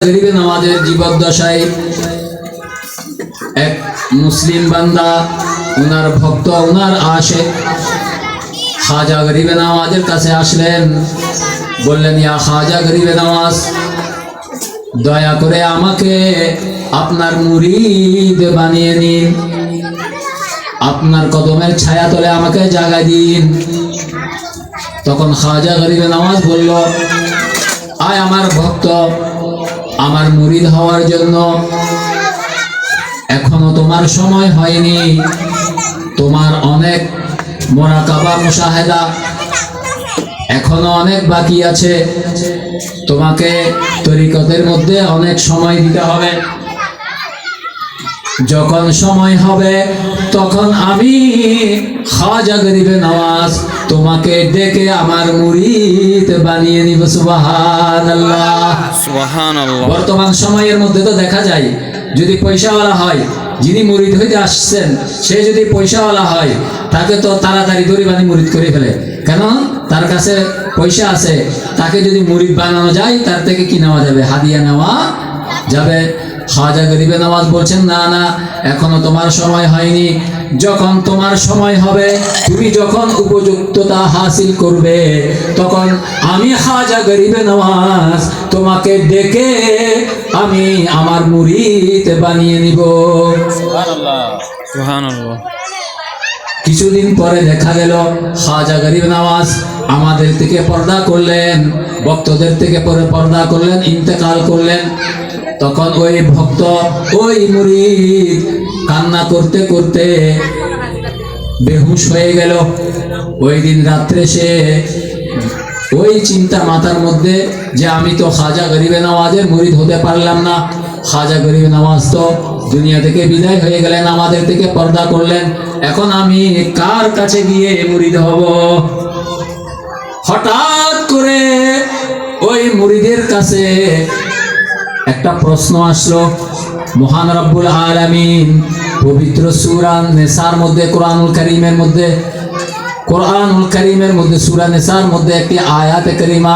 গরিবে নামাজের জীবদ্দশায় এক মুসলিম বান্দা ওনার ভক্ত ওনার আশে খাজা গরিবে নামাজের কাছে আসলেন। বললেন, ইয়া খাজা গরিবে নামাজ, দয়া করে আমাকে আপনার মুরিদ বানিয়ে নিন। আপনার কদমের ছায়া তলে আমাকে জাগায় দিন। তখন খাজা গরিবে নামাজ বলল, আয় আমার ভক্ত আমার মুরিদ হওয়ার জন্য এখনও তোমার সময় হয়নি। তোমার অনেক মোরাকাবা মুশাহেদা এখনও অনেক বাকি আছে। তোমাকে তরিকতের মধ্যে অনেক সময় দিতে হবে। যখন সময় হবে, তখন আমি খাজা গরিবে নওয়াজ তোমাকে ডেকে আমার মুরিদ বানিয়ে নিব সুবাহান আল্লাহ সুবহান বর্তমান সময়ের মধ্যে তো দেখা যায় যদি পয়সাওয়ালা হয় যিনি মুরিদ হইতে আসছেন সে যদি পয়সাওয়ালা হয় তাকে তো তাড়াতাড়ি দড়িবানি মুরিদ করে ফেলে। কেন? তার কাছে পয়সা আছে তাকে যদি মুরিদ বানানো যায় তার থেকে কি নেওয়া যাবে? হাদিয়া নেওয়া যাবে। খাজা গরিবে নামাজ বলছেন না না এখনও তোমার সময় হয়নি। যখন তোমার সময় হবে তুমি যখন উপযুক্ততা হাসিল করবে তখন আমি খাজা গরিবে নামাজ তোমাকে ডেকে আমি আমার মুরিদ বানিয়ে নিব। কিছুদিন পরে দেখা গেল খাজা গরিব নওয়াজ আমাদের থেকে পর্দা করলেন ভক্তদের থেকে পরে পর্দা করলেন ইন্তেকাল করলেন। তখন ওই ভক্ত, ওই মুরিদ কান্না করতে করতে বেহুশ হয়ে গেল। ওই দিন রাত্রে সে ওই চিন্তা মাথার মধ্যে যে আমি তো খাজা গরিবে নওয়াজের মুরিদ হতে পারলাম না। খাজা গরিবে নওয়াজ তো দুনিয়া থেকে বিদায় হয়ে গেলেন, আমাদের থেকে পর্দা করলেন। এখন আমি কার কাছে গিয়ে মুরিদ হব? হঠাৎ করে ওই মুরিদের কাছে একটা প্রশ্ন আসলো মহান রব্বুল আলামিন পবিত্র সুরান নেসার মধ্যে কোরআনুল করিমের মধ্যে কোরআনুল করিমের মধ্যে সূরা নেসার মধ্যে একটি আয়াতে করিমা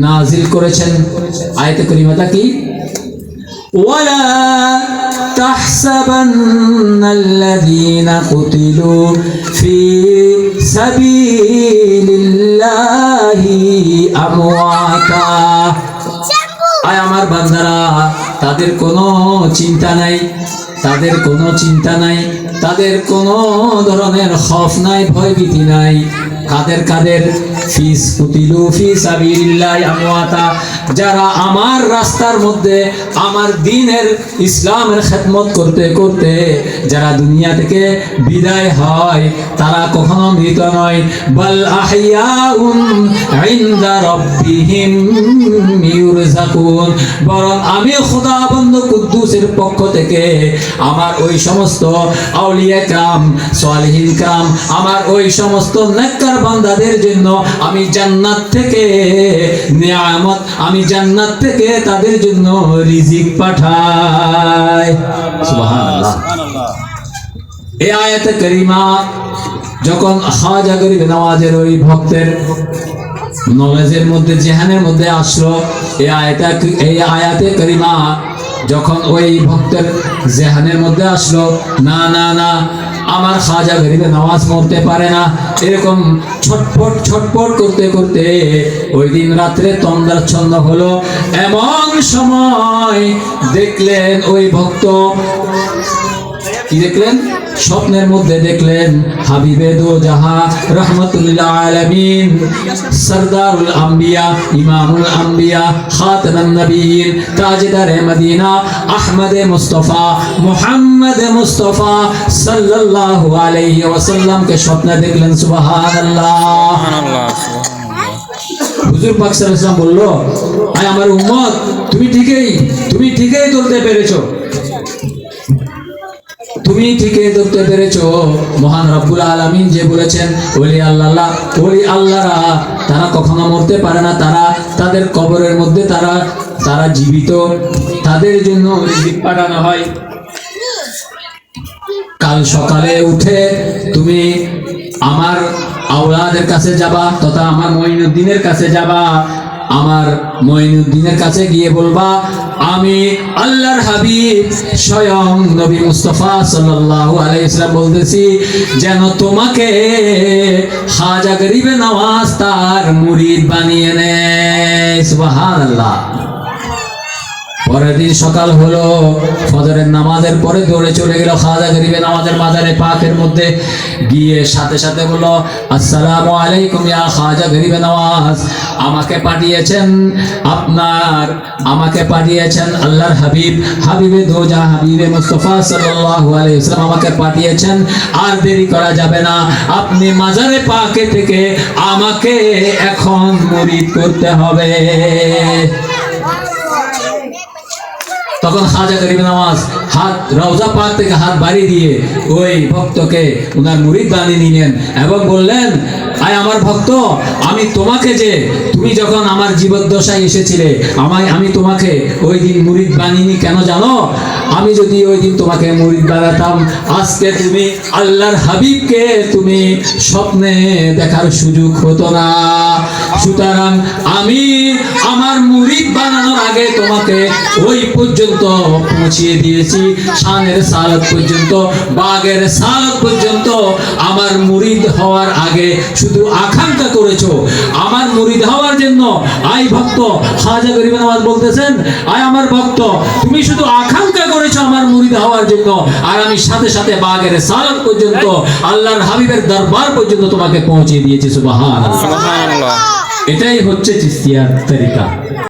নাজিল করেছেন আয়াতে করিমাটা কি ولا تحسبن الذين قتلوا في سبيل الله أمواتا আয় আমার বান্দারা, তাদের কোনো চিন্তা নাই, তাদের কোনো চিন্তা নাই, তাদের কোনো ধরনের খফ নাই, ভয়ভীতি নাই। কাদের কাদের? ফিস কুতিলু ফি সাবিলিল্লাহ আমওয়াতা। যারা আমার রাস্তার মধ্যে আমার দিনের ইসলামের খেদমত করতে করতে যারা দুনিয়া থেকে বিদায় হয়, তারা কখনো মৃত নয়। বল আহিয়াউন ইনদা রাব্বিহিম ইউরজাকুন বরং আমি খোদা বন্ধু কুদ্দুসের পক্ষ থেকে আমার ওই সমস্ত আউলিয়া কাম সালিহিন কাম আমার ওই সমস্ত নেককার বান্দাদের জন্য আমি জান্নাত থেকে নিয়ামত, আমি জান্নাত থেকে তাদের জন্য রিজিক পাঠাই। সুবহানাল্লাহ। এই আয়াতে করিমা, যখন খাজা গরিব নওয়াজের ওই ভক্তের নলেজের মধ্যে, জেহানের মধ্যে আসলো এই আয়াতে এই আয়াতে করিমা, যখন ওই ভক্তের জেহানের মধ্যে আসলো, না না না আমার খাজা গরিবে নামাজ পড়তে পারে না। এরকম ছটপট ছটপট করতে করতে ওই দিন রাত্রে তন্দ্রাচ্ছন্ন হলো। এমন সময় দেখলেন ওই ভক্ত কি দেখলেন? স্বপ্নের মধ্যে দেখলেন হাবিবে দো জাহা রহমতুল্লাহ আলামিন। সরদারুল আম্বিয়া ইমামুল আম্বিয়া খাতামান নবীন তাজদার মদিনা আহমদ মুস্তফা মুহাম্মদ মুস্তফা সাল্লাল্লাহু আলাইহি ওয়াসাল্লাম স্বপ্নে দেখলেন সুবহানাল্লাহ। সুবহানাল্লাহ হুজুর পাক সাল্লাল্লাহু আলাইহি বলল আয় আমার উম্মত তুমি ঠিকই তুমি ঠিকই চলতে পেরেছ। তুমি ঠিকই ধরতে পেরেছ। মহান রব্বুল আলামিন যে বলেছেন, ওলি আল্লাহ, ওলি আল্লাহরা, তারা কখনো মরতে পারে না। তারা তাদের কবরের মধ্যে তারা তারা জীবিত। তাদের জন্য রিজিক পাঠানো হয়। কাল সকালে উঠে তুমি আমার আওলাদের কাছে যাবা, তথা আমার মঈনুদ্দিনের কাছে যাবা। আমার মঈনুদ্দিনের কাছে গিয়ে বলবা, আমি আল্লাহর হাবিব, স্বয়ং নবী মুস্তফা সাল্লাল্লাহু আলাইহি সাল্লাম বলতেছি, যেন তোমাকে হাজা গরিবে নওয়াজ তার মুরিদ বানিয়ে নেয়। সুবহানাল্লাহ। পরের দিন সকাল হলো, ফজরের নামাজের পরে দৌড়ে চলে গেল খাজা গরিবে নামাজের মাজারে পাকের মধ্যে। গিয়ে সাথে সাথে বলল, আসসালামু আলাইকুম ইয়া খাজা গরিবে নামাজ। আমাকে পাঠিয়েছেন আপনার, আমাকে পাঠিয়েছেন আল্লাহর হাবিব। হাবিবে দোজা, হাবিবে মুস্তফা সাল্লাল্লাহু আলাইহি ওয়াসাল্লাম আমাকে পাঠিয়েছেন। আর দেরি করা যাবে না। আপনি মাজারে পাকে থেকে আমাকে এখন মুরিদ করতে হবে। তখন খাজা গরিব নামাজ, হাত রওজা পাক থেকে হাত বাড়িয়ে দিয়ে ওই ভক্তকে ওনার মুড়ি বানিয়ে নিলেন এবং বললেন আয় আমার ভক্ত, আমি তোমাকে যে, তুমি যখন আমার জীবদ্দশায় এসেছিলে, আমায়, আমি তোমাকে ওই দিন মুরিদ বানিনি, কেন জানো? আমি যদি ওই দিন তোমাকে মুরিদ বানাতাম, আজকে তুমি আল্লাহর হাবিবকে তুমি স্বপ্নে দেখার সুযোগ হতো না। সুতরাং আমি আমার মুরিদ বানানোর আগে তোমাকে ওই পর্যন্ত পৌঁছিয়ে দিয়েছি, শানের সালত পর্যন্ত বাগের সালত পর্যন্ত। আমার মুরিদ হওয়ার আগে শুধু আকাঙ্ক্ষা করেছ। আমার মুরিদ হওয়ার জন্য আই ভক্ত খাজা গরিব নামাজ বলতেছেন আয় আমার ভক্ত তুমি শুধু আকাঙ্ক্ষা করেছ আমার মুরিদ হওয়ার জন্য আর আমি সাথে সাথে বাগের সালত পর্যন্ত আল্লাহর হাবিবের দরবার পর্যন্ত তোমাকে পৌঁছে দিয়েছি সুবহান সুবহানাল্লাহ। এটাই হচ্ছে চিস্তিয়ার তরিকা।